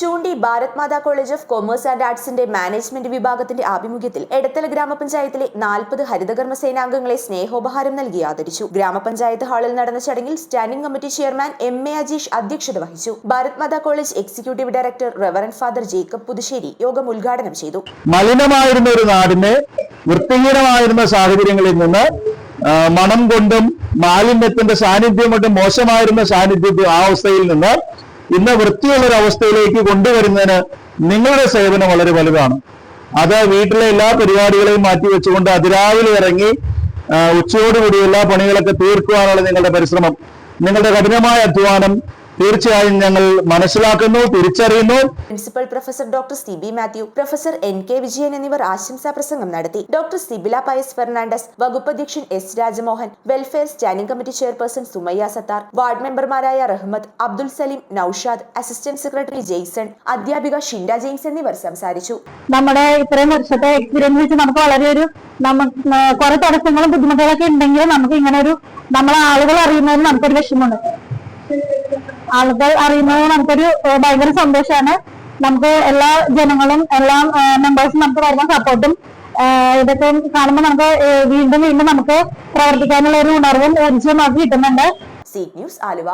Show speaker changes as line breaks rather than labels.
ചൂണ്ടി Bharat Mata college of commerce and ആർട്സിന്റെ management വിഭാഗത്തിന്റെ ആഭിമുഖ്യത്തിൽ എടത്തല ഗ്രാമപഞ്ചായത്തിലെ നാൽപ്പത് ഹരിതകർമ്മ സേനാംഗങ്ങളെ സ്നേഹോപഹാരം നൽകി ആദരിച്ചു. ഗ്രാമപഞ്ചായത്ത് ഹാളിൽ നടന്ന ചടങ്ങിൽ standing committee chairman M A Ajeesh അധ്യക്ഷത വഹിച്ചു. Bharat Mata college executive director reverend father Jacob Puthussery യോഗം ഉദ്ഘാടനം ചെയ്തു.
മലിനമായിരുന്ന ഒരു നാടിനെ വൃത്തിഹീനമായിരുന്ന സാഹചര്യങ്ങളിൽ നിന്ന് മണം കൊണ്ടും മാലിന്യത്തിന്റെ സാന്നിധ്യം കൊണ്ടും മോശമായിരുന്ന സാന്നിധ്യത്തിൽ ആ അവസ്ഥയിൽ നിന്ന് ഇന്ന് വൃത്തിയുള്ള ഒരു അവസ്ഥയിലേക്ക് കൊണ്ടുവരുന്നതിന് നിങ്ങളുടെ സേവനം വളരെ വലുതാണ്. അത് വീട്ടിലെ എല്ലാ പരിപാടികളെയും മാറ്റി വെച്ചുകൊണ്ട് അതിരാവിലെ ഇറങ്ങി ഉച്ചയോടുകൂടി എല്ലാ പണികളൊക്കെ തീർക്കുവാനുള്ള നിങ്ങളുടെ പരിശ്രമം നിങ്ങളുടെ കഠിനമായ അധ്വാനം തീർച്ചയായും ഞങ്ങൾ മനസ്സിലാക്കുന്നു തിരിച്ചറിയുന്നു.
Principal professor doctor C B Mathew professor N K Vijayan എന്നിവർ ആശംസാ പ്രസംഗം നടത്തി. ഡോക്ടർ സിബില പയസ് ഫെർണാണ്ടസ് വകുപ്പ് അധ്യക്ഷൻ S Rajamohan welfare standing committee chairperson Sumayya Sathar ward മെമ്പർമാരായ Rahmath Abdul Saleem Noushad assistant secretary Jason അധ്യാപിക ഷിൻഡ ജെയിംസ് എന്നിവർ സംസാരിച്ചു.
നമ്മുടെ ഇത്രയും വർഷത്തെ എക്സ്പീരിയൻസ് വെച്ച് നമുക്ക് വളരെ ഒരു നമുക്ക് കുറെ തടസ്സങ്ങളും ബുദ്ധിമുട്ടുകളൊക്കെ ഉണ്ടെങ്കിലും നമുക്ക് ഇങ്ങനെ ഒരു നമ്മളെ ആളുകൾ അറിയുന്നതിന് നമുക്കൊരു വിഷമമുണ്ട്. ആളുകൾ അറിയുന്നത് നമുക്കൊരു ഭയങ്കര സന്തോഷമാണ്. നമുക്ക് എല്ലാ ജനങ്ങളും എല്ലാ മെമ്പേഴ്സും നമുക്ക് വരുന്ന സപ്പോർട്ടും ഇതൊക്കെ കാണുമ്പോൾ നമുക്ക് വീണ്ടും വീണ്ടും നമുക്ക് പ്രവർത്തിക്കാനുള്ള ഒരു ഉണർവും ഊർജവും നമുക്ക് കിട്ടുന്നുണ്ട്.
C news Aluva.